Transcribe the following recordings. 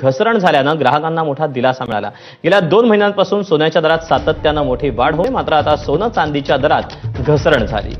घसरण झाल्यानं ग्राहकांना मोठा दिलासा मिळाला. गेल्या दोन महिन्यांपासून सोन्याच्या दरात सातत्यानं मोठी वाढ होते मात्र आता सोनं चांदीच्या दरात घसरण झाली.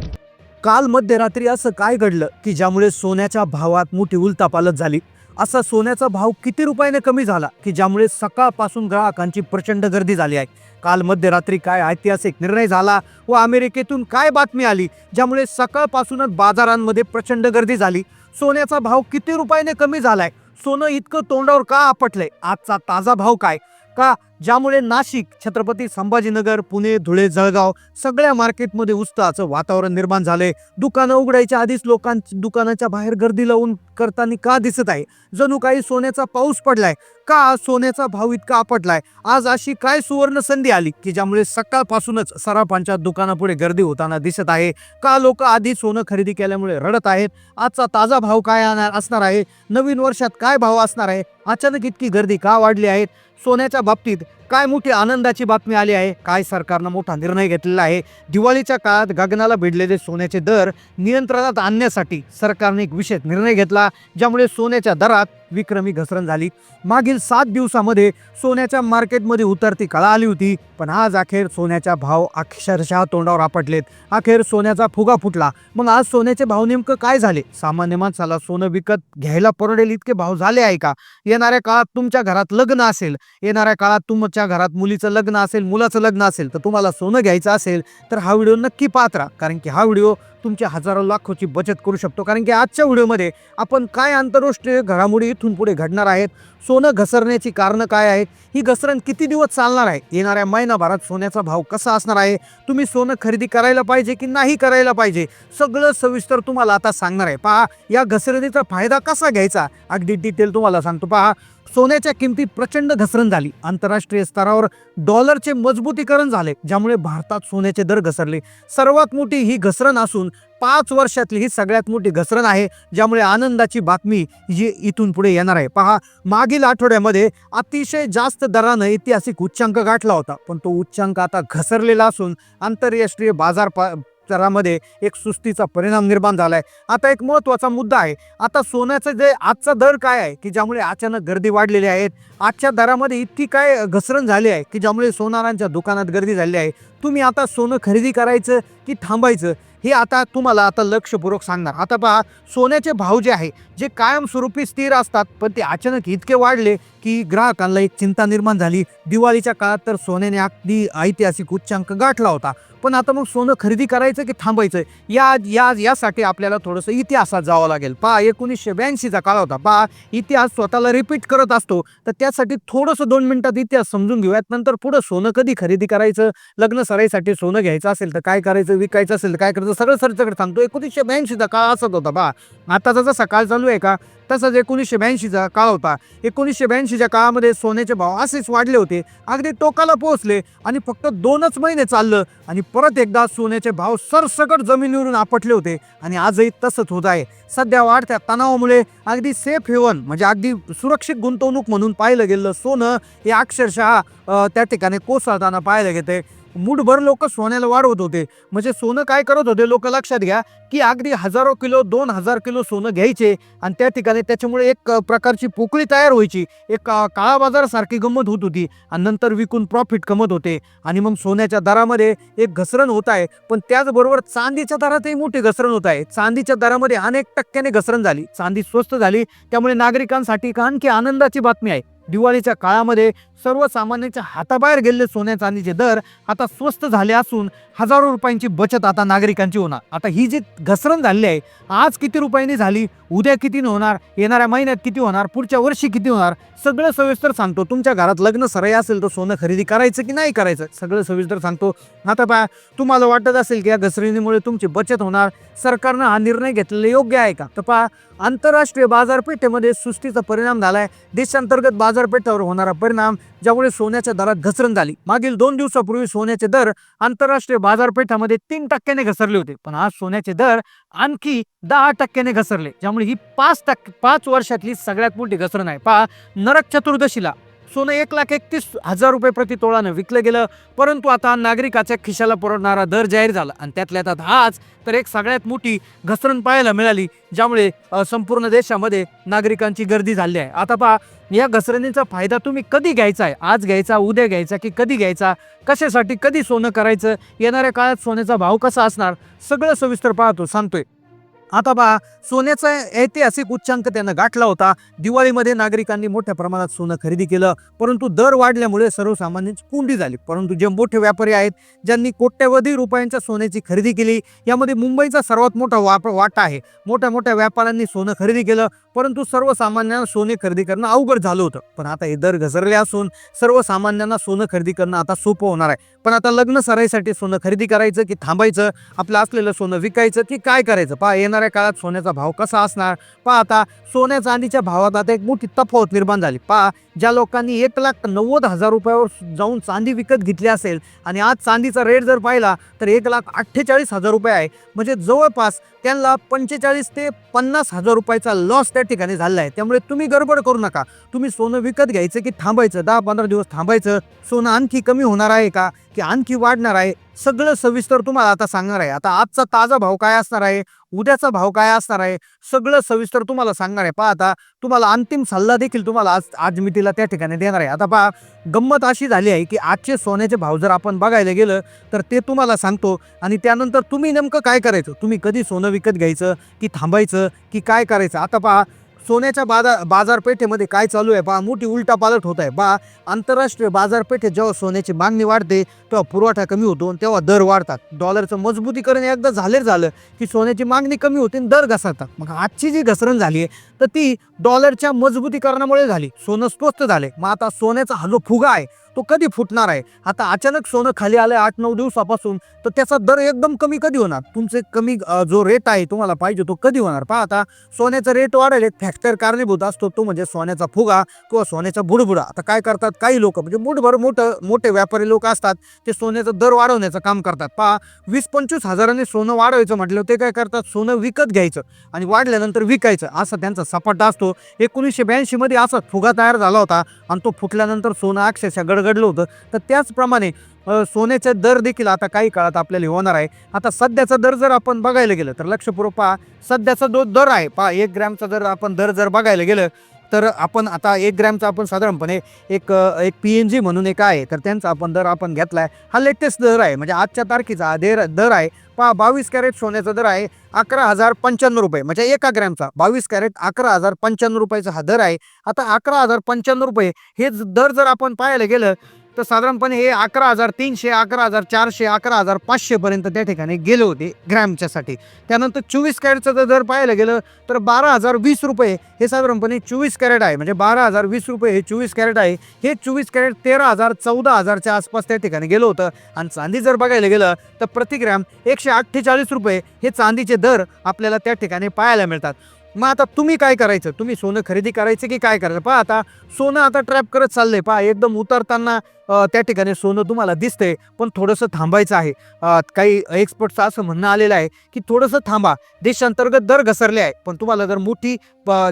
काल मध्यरात्री असं काय घडलं की ज्यामुळे सोन्याच्या भावात मोठी उलतापालत झाली? असा सोन्याचा भाव किती रुपयाने कमी झाला की ज्यामुळे सकाळपासून ग्राहकांची प्रचंड गर्दी झाली आहे? काल मध्यरात्री काय ऐतिहासिक निर्णय झाला व अमेरिकेतून काय बातमी आली ज्यामुळे सकाळपासूनच बाजारांमध्ये प्रचंड गर्दी झाली? सोन्याचा भाव किती रुपयाने कमी झालाय? सोनं इतकं तोंडावर का आपटलंय? आजचा ताजा भाव काय? का ज्यामुळे नाशिक छत्रपती संभाजीनगर पुणे धुळे जळगाव सगळ्या मार्केटमध्ये उत्साहाचं वातावरण निर्माण झालंय. दुकानं उघडायच्या आधीच लोकांची दुकानाच्या बाहेर गर्दी लावून करताना का दिसत आहे? जणू काही सोन्याचा पाऊस पडलाय. का सोन्याचा भाव इतका आपटलाय? आज अशी काय सुवर्ण संधी आली की ज्यामुळे सकाळपासूनच सराफांच्या दुकानापुढे गर्दी होताना दिसत आहे? का लोक आधी सोनं खरेदी केल्यामुळे रडत आहेत? आजचा ताजा भाव काय असणार आहे? नवीन वर्षात काय भाव असणार आहे? अचानक इतकी गर्दी का वाढली आहे? सोन्याच्या बाबतीत काय मोठी आनंदाची बातमी आली आहे? काय सरकारनं मोठा निर्णय घेतलेला आहे? दिवाळीच्या काळात गगनाला भिडलेले सोन्याचे दर नियंत्रणात आणण्यासाठी सरकारने एक विशेष निर्णय घेतला ज्यामुळे सोन्याच्या दरात विक्रमी घसरण झाली. मागील सात दिवसामध्ये सोन्याच्या मार्केटमध्ये उतरती कळा आली होती पण आज अखेर सोन्याच्या भाव अक्षरशः तोंडावर आपटलेत. अखेर सोन्याचा फुगा फुटला. मग आज सोन्याचे भाव नेमकं काय झाले? सामान्य माणसाला सोनं विकत घ्यायला परवडेल इतके भाव झाले आहे का? येणाऱ्या काळात तुमच्या घरात लग्न असेल. येणाऱ्या काळात तुमच्या घरात मुलीचं लग्न असेल मुलाचं लग्न असेल तर तुम्हाला सोनं घ्यायचं असेल तर हा व्हिडिओ नक्की पात्रा कारण की हा व्हिडिओ तुमच्या हजारो लाखोची बचत करू शकतो. कारण की आजच्या व्हिडिओमध्ये आपण काय आंतरराष्ट्रीय घडामोडी इथून पुढे घडणार आहेत. सोनं घसरण्याची कारणं काय आहेत? ही घसरण किती दिवस चालणार आहे? येणाऱ्या महिनाभरात सोन्याचा भाव कसा असणार आहे? तुम्ही सोनं खरेदी करायला पाहिजे की नाही करायला पाहिजे? सगळं सविस्तर तुम्हाला आता सांगणार आहे. पहा या घसरणीचा फायदा कसा घ्यायचा? अगदी डिटेल तुम्हाला सांगतो. पहा सोन्याच्या किमतीत प्रचंड घसरण झाली. आंतरराष्ट्रीय स्तरावर डॉलरचे मजबूतीकरण झाले ज्यामुळे भारतात सोन्याचे दर घसरले. सर्वात मोठी ही घसरण असून पाच वर्षातली ही सगळ्यात मोठी घसरण आहे ज्यामुळे आनंदाची बातमी जी इथून पुढे येणार आहे. पहा मागील आठवड्यामध्ये अतिशय जास्त दरानं ऐतिहासिक उच्चांक गाठला होता पण तो उच्चांक आता घसरलेला असून आंतरराष्ट्रीय बाजार पा दरामध्ये एक सुस्तीचा परिणाम निर्माण झालाय. आता एक महत्त्वाचा मुद्दा आहे आता सोन्याचं जे आजचा दर काय आहे की ज्यामुळे अचानक गर्दी वाढलेली आहेत आजच्या दरामध्ये इतकी काय घसरण झाली आहे की ज्यामुळे सोनारांच्या दुकानात गर्दी झाली आहे तुम्ही आता सोनं खरेदी करायचं की थांबायचं? हे आता तुम्हाला आता लक्षपूर्वक सांगणार. आता पहा सोन्याचे भाव जे आहे जे कायमस्वरूपी स्थिर असतात पण ते अचानक इतके वाढले की ग्राहकांना एक चिंता निर्माण झाली. दिवाळीच्या काळात तर सोन्याने अगदी ऐतिहासिक उच्चांक गाठला होता. पण आता मग सोनं खरेदी करायचं की थांबायचं? या या यासाठी आपल्याला थोडंसं इतिहासात जावं लागेल. पहा एकोणीसशे ब्याऐंशीचा काळ होता. पहा इतिहास स्वतःला रिपीट करत असतो. तर त्यासाठी थोडंसं दोन मिनिटात इतिहास समजून घेऊयात. नंतर पुढं सोनं कधी खरेदी करायचं? लग्न सराईसाठी सोनं घ्यायचं असेल तर काय करायचं? विकायचं असेल तर काय करायचं? सगळं सरच्याकडे सांगतो. एकोणीसशे ब्याऐंशीचा काळ असत होता बा आताचा जसा काळ चालू आहे का तसाच एकोणीसशे ब्याऐंशीचा काळ होता एकोणीसशे ब्याऐंशीच्या काळामध्ये सोन्याचे भाव असेच वाढले होते. अगदी टोकाला पोहोचले आणि फक्त दोनच महिने चाललं आणि परत एकदा सोन्याचे भाव सरसकट जमिनीवरून आपटले होते आणि आजही तसंच होत आहे. सध्या वाढत्या तणावामुळे अगदी सेफ हेवन म्हणजे अगदी सुरक्षित गुंतवणूक म्हणून पाहिलं गेलं सोनं हे अक्षरशः त्या ठिकाणी कोसळताना पाहायला घेते मुठभर लोक सोन्याला वाढवत होते. म्हणजे सोनं काय करत होते? लोक लक्षात घ्या की अगदी हजारो किलो दोन हजार किलो सोनं घ्यायचे आणि त्या ठिकाणी त्याच्यामुळे एक प्रकारची पोकळी तयार व्हायची. एक काळा बाजारसारखी गंमत होत होती आणि नंतर विकून प्रॉफिट कमत होते. आणि मग सोन्याच्या दरामध्ये एक घसरण होत आहे. पण त्याचबरोबर चांदीच्या दरातही मोठी घसरण होत आहे. चांदीच्या दरामध्ये अनेक टक्क्याने घसरण झाली. चांदी स्वस्त झाली. त्यामुळे नागरिकांसाठी आणखी आनंदाची बातमी आहे. दिवाळीच्या काळामध्ये सर्वसामान्यांच्या हाताबाहेर गेलेले सोन्या चांदीचे दर आता स्वस्त झाले असून हजारो रुपयांची बचत आता नागरिकांची होणार. आता ही जी घसरण झाली आहे आज किती रुपयांनी झाली उद्या किती होणार येणाऱ्या महिन्यात किती होणार पुढच्या वर्षी किती होणार सगळं सविस्तर सांगतो. तुमच्या घरात लग्न सराई असेल तर सोनं खरेदी करायचं की नाही करायचं? सगळं सविस्तर सांगतो. आता पहा तुम्हाला वाटत असेल की या घसरणीमुळे तुमची बचत होणार सरकारनं हा निर्णय घेतलेला योग्य आहे का? तर पहा आंतरराष्ट्रीय बाजारपेठेमध्ये सुस्तीचा परिणाम झालाय. देशांतर्गत बाजारपेठेवर होणारा परिणाम ज्यामुळे सोन्याच्या दरात घसरण झाली. मागील दोन दिवसापूर्वी सोन्याचे दर आंतरराष्ट्रीय बाजारपेठामध्ये तीन टक्क्याने घसरले होते. पण आज सोन्याचे दर आणखी दहा टक्क्याने घसरले ज्यामुळे ही पाच टक्के पाच वर्षातली सगळ्यात मोठी घसरण आहे. पहा नरक चतुर्दशीला सोनं एक लाख एकतीस हजार रुपये प्रति तोळानं विकलं गेलं परंतु आता नागरिकाच्या खिशाला परवडणारा दर जाहीर झाला आणि त्यातल्या त्यात आज तर एक सगळ्यात मोठी घसरण पाहायला मिळाली ज्यामुळे संपूर्ण देशामध्ये नागरिकांची गर्दी झाली आहे. आता पहा या घसरणीचा फायदा तुम्ही कधी घ्यायचा आहे? आज घ्यायचा उद्या घ्यायचा की कधी घ्यायचा? कशासाठी कधी सोनं करायचं? येणाऱ्या काळात सोन्याचा भाव कसा असणार? सगळं सविस्तर पाहतो सांगतोय. आता पहा सोन्याचा ऐतिहासिक उच्चांक त्यानं गाठला होता. दिवाळीमध्ये नागरिकांनी मोठ्या प्रमाणात सोनं खरेदी केलं. परंतु दर वाढल्यामुळे सर्वसामान्यांची कोंडी झाली. परंतु जे मोठे व्यापारी आहेत ज्यांनी कोट्यवधी रुपयांच्या सोन्याची खरेदी केली यामध्ये मुंबईचा सर्वात मोठा वाप वाटा आहे. मोठ्या मोठ्या व्यापाऱ्यांनी सोनं खरेदी केलं. परंतु सर्वसामान्यांना सोने खरेदी करणं अवघड झालं होतं. पण आता हे दर घसरले असून सर्वसामान्यांना सोनं खरेदी करणं आता सोपं होणार आहे. पण आता लग्न सराईसाठी सोनं खरेदी करायचं की थांबायचं? आपलं असलेलं सोनं विकायचं की काय करायचं? पहा येणाऱ्या काळात सोन्याचा भाव कसा असणार? पहा आता सोन्या चांदीच्या भावात आता एक मोठी तफावत निर्माण झाली. पहा ज्या लोकांनी एक लाख नव्वद हजार रुपयावर जाऊन चांदी विकत घेतली असेल आणि आज चांदीचा रेट जर पाहिला तर एक लाख अठ्ठेचाळीस हजार रुपये आहे. म्हणजे जवळपास त्यांना पंचेचाळीस ते पन्नास हजार रुपयाचा लॉस त्या ठिकाणी झालेला आहे त्यामुळे तुम्ही गडबड करू नका. तुम्ही सोनं विकत घ्यायचं की थांबायचं? दहा पंधरा दिवस थांबायचं? सोनं आणखी कमी होणार आहे का? की आणखी वाढणार आहे. सगळं सविस्तर तुम्हाला आता सांगणार आहे. आता आजचा ताजा भाव काय असणार आहे? उद्याचा भाव काय असणार आहे? सगळं सविस्तर तुम्हाला सांगणार आहे. पहा आता तुम्हाला अंतिम सल्ला देखील तुम्हाला आज आज मी तिला त्या ठिकाणी देणार आहे. आता पहा गंमत अशी झाली आहे की आजचे सोन्याचे भाव जर आपण बघायला गेलं तर ते तुम्हाला सांगतो आणि त्यानंतर तुम्ही नेमकं काय करायचं? तुम्ही कधी सोनं विकत घ्यायचं? की थांबायचं? की काय करायचं? आता पहा सोन्याच्या बाजार बाजारपेठेमध्ये काय चालू आहे? बा मोठी उलटा पालट होत आहे. बा आंतरराष्ट्रीय बाजारपेठेत जेव्हा सोन्याची मागणी वाढते तेव्हा पुरवठा कमी होतो आणि तेव्हा दर वाढतात. डॉलरचं मजबूतीकरण एकदा झाले झालं की सोन्याची मागणी कमी होते आणि दर घसरतात. मग आजची जी घसरण झाली आहे तर ती डॉलरच्या मजबूतीकरणामुळे झाली. सोनं स्वस्त झाले. मग आता सोन्याचा हा जो फुगा आहे तो कधी फुटणार आहे? आता अचानक सोनं खाली आलं आठ नऊ दिवसापासून तर त्याचा दर एकदम कमी कधी होणार? तुमचे कमी जो रेट आहे तुम्हाला पाहिजे तो कधी होणार? पहा आता सोन्याचा रेट वाढेल एक फॅक्टर कारणीभूत असतो तो म्हणजे सोन्याचा फुगा किंवा सोन्याचा बुडबुडा. आता काय करतात काही लोक म्हणजे मुठभर मोठं मोठे व्यापारी लोक असतात ते सोन्याचा दर वाढवण्याचं काम करतात. पहा वीस पंचवीस हजारांनी सोनं वाढवायचं म्हटलं ते काय करतात? सोनं विकत घ्यायचं आणि वाढल्यानंतर विकायचं. असा त्यांचा सपाटा असतो. एकोणीसशे ब्याऐंशीमध्ये असा फुगा तयार झाला होता आणि तो फुटल्यानंतर सोनं अक्षरशः घडलं होतं. तर त्याचप्रमाणे सोन्याचे दर देखील आता काही काळात आपल्याला होणार आहे. आता सध्याचा दर जर आपण बघायला गेलं तर लक्षपूर्वक पहा. सध्याचा जो दर आहे पहा एक ग्रॅमचा जर आपण दर जर बघायला गेलं तर आपण आता एक ग्रॅमचा आपण साधारणपणे एक एक पी एन जी म्हणून एक आहे. तर त्यांचा आपण दर आपण घेतला आहे हा लेटेस्ट दर आहे. म्हणजे आजच्या तारखेचा देर दर आहे. पहा बावीस कॅरेट सोन्याचा दर आहे अकरा हजार पंच्याण्णव रुपये. म्हणजे एका ग्रॅमचा बावीस कॅरेट अकरा हजार पंच्याण्णव रुपयाचा हा दर आहे. आता अकरा हजार पंच्याण्णव रुपये हे दर जर आपण पाहायला गेलं तर साधारणपणे हे अकरा हजार तीनशे अकरा हजार चारशे अकरा हजार पाचशेपर्यंत त्या ठिकाणी गेले होते ग्रॅमच्यासाठी. त्यानंतर चोवीस कॅरेटचं जर दर पाहायला गेलं तर बारा हजार वीस रुपये हे साधारणपणे चोवीस कॅरेट आहे. म्हणजे बारा हजार वीस रुपये हे चोवीस कॅरेट आहे. हे चोवीस कॅरेट तेरा हजार चौदा हजारच्या आसपास त्या ठिकाणी गेलं होतं. आणि चांदी जर बघायला गेलं तर प्रति ग्रॅम एकशे अठ्ठेचाळीस रुपये हे चांदीचे दर आपल्याला त्या ठिकाणी पाहायला मिळतात. मग आता तुम्ही काय करायचं? तुम्ही सोनं खरेदी करायचं की काय करायचं? पहा आता सोनं आता ट्रॅप करत चाललंय. पहा एकदम उतरताना त्या ठिकाणी सोनं तुम्हाला दिसतंय पण थोडंसं थांबायचं आहे. काही एक्सपर्टचं असं म्हणणं आलेलं आहे की थोडंसं थांबा. देशांतर्गत दर घसरले आहे पण तुम्हाला जर मोठी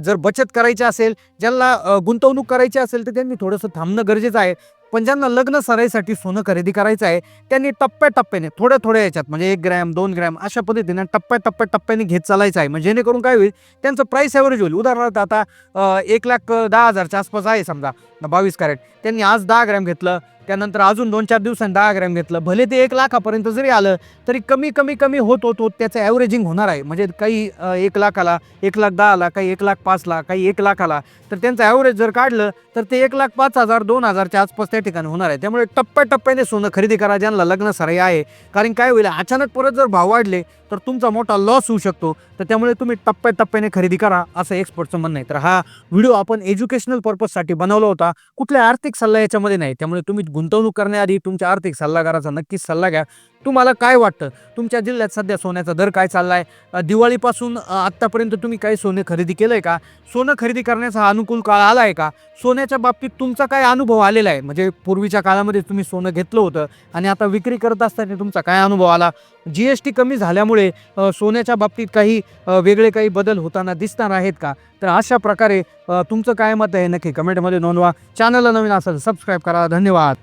जर बचत करायची असेल ज्यांना गुंतवणूक करायची असेल तर त्यांनी थोडंसं थांबणं गरजेचं आहे. पण ज्यांना लग्न सराईसाठी सोनं खरेदी करायचं आहे त्यांनी टप्प्याटप्प्याने थोड्या थोड्या याच्यात म्हणजे एक ग्रॅम दोन ग्रॅम अशा पद्धतीने टप्प्या टप्प्याने घेत चालायचं आहे. म्हणजे जेणेकरून काय होईल त्यांचं प्राईस ॲव्हरेज होईल. उदाहरणार्थ आता एक लाख दहा हजारच्या आसपास आहे समजा बावीस कॅरेट त्यांनी आज दहा ग्रॅम घेतलं त्यानंतर अजून दोन चार दिवसांनी दहा ग्रॅम घेतलं. भले ते एक लाखापर्यंत जरी आलं तरी कमी कमी कमी होत होत होत त्याचं ॲव्हरेजिंग होणार आहे. म्हणजे काही एक एक लाखाला एक लाख दहा आला काही एक लाख पाचला काही एक लाखाला तर त्यांचं ॲव्हरेज जर काढलं तर ते एक लाख पाच हजार दोन हजारच्या आसपास त्या ठिकाणी होणार आहे. त्यामुळे टप्प्याटप्प्याने सोनं खरेदी करा ज्यांना लग्न सराय आहे. कारण काय होईल अचानक परत जर भाव वाढले तर तुमचा मोठा लॉस होऊ शकतो. तर त्यामुळे तुम्ही टप्प्याटप्प्याने खरेदी करा असं एक्सपर्टचं म्हणणं आहे. तर हा व्हिडिओ आपण एज्युकेशनल पर्पजसाठी बनवला होता. कुठल्या आर्थिक सल्ला याच्यामध्ये नाही. त्यामुळे तुम्ही गुंतवणूक करण्याआधी तुमच्या आर्थिक सल्लागाराचा नक्कीच सल्ला घ्या. तुम्हाला काय वाटतं? तुमच्या जिल्ह्यात सध्या सोन्याचा दर काय चालला आहे दिवाळीपासून आत्तापर्यंत तुम्ही काही सोने खरेदी केलं आहे का? सोनं खरेदी करण्याचा अनुकूल काळ आला आहे का? सोन्याच्या बाबतीत तुमचा काय अनुभव आलेला आहे? म्हणजे पूर्वीच्या काळामध्ये तुम्ही सोनं घेतलं होतं आणि आता विक्री करत असताना तुमचा काय अनुभव आला? जी एस टी कमी झाल्यामुळे सोन्याच्या बाबतीत काही वेगळे काही बदल होताना दिसणार आहेत का? तर अशा प्रकारे तुमचं काय मत आहे नक्की कमेंटमध्ये नोंदवा. चॅनलला नवीन असेल सबस्क्राईब करा. धन्यवाद.